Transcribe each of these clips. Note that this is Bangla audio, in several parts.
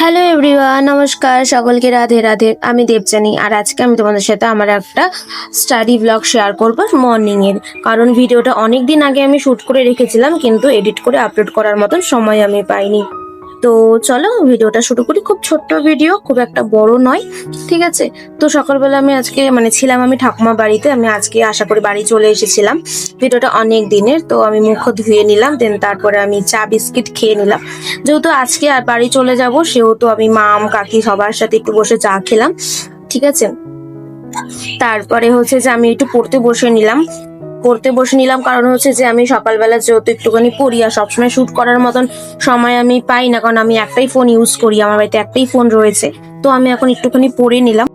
হ্যালো এভরিওয়ান নমস্কার, সকলকে রাধে রাধে। আমি দেবজানি আর আজকে আমি তোমাদের সাথে আমার একটা স্টাডি ব্লগ শেয়ার করব মর্নিংয়ের কারণ ভিডিওটা অনেক দিন আগে আমি শ্যুট করে রেখেছিলাম, কিন্তু এডিট করে আপলোড করার মতন সময় আমি পাইনি। তো চলো ভিডিওটা শুরু করি। খুব ছোট্ট ভিডিও, খুব একটা বড় নয়, ঠিক আছে? তো সকালবেলা আমি আজকে মানে ছিলাম আমি ঠাকুমা বাড়িতে, আমি আজকে আশা করি বাড়ি চলে এসেছিলাম। ভিডিওটা অনেক দিনের, তো আমি মুখ ধুয়ে নিলাম দেন তারপরে আমি চা, বিস্কিট খেয়ে নিলাম। যেহেতু আজকে আর বাড়ি চলে যাব, সেহেতু আমি মাম, কাকি সবার সাথে একটু বসে চা খেলাম, ঠিক আছে? তারপরে হচ্ছে যে আমি একটু পড়তে বসে নিলাম। পড়তে বসে নিলাম। কারণ হচ্ছে যে আমি সকালবেলা যেহেতু একটুখানি পড়ি আর সবসময় শ্যুট করার মতন সময় আমি পাই না, কারণ আমি একটাই ফোন ইউজ করি, আমার বাড়িতে একটাই ফোন রয়েছে। তো আমি এখন একটুখানি পড়ে নিলাম।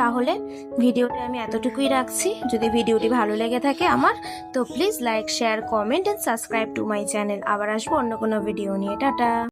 তাহলে ভিডিওটা আমি এতটুকুই রাখছি। যদি ভিডিওটি ভালো লেগে থাকে আমার, তো please like share comment and subscribe to my channel আবার আসব অন্য কোনো ভিডিও নিয়ে। টাটা।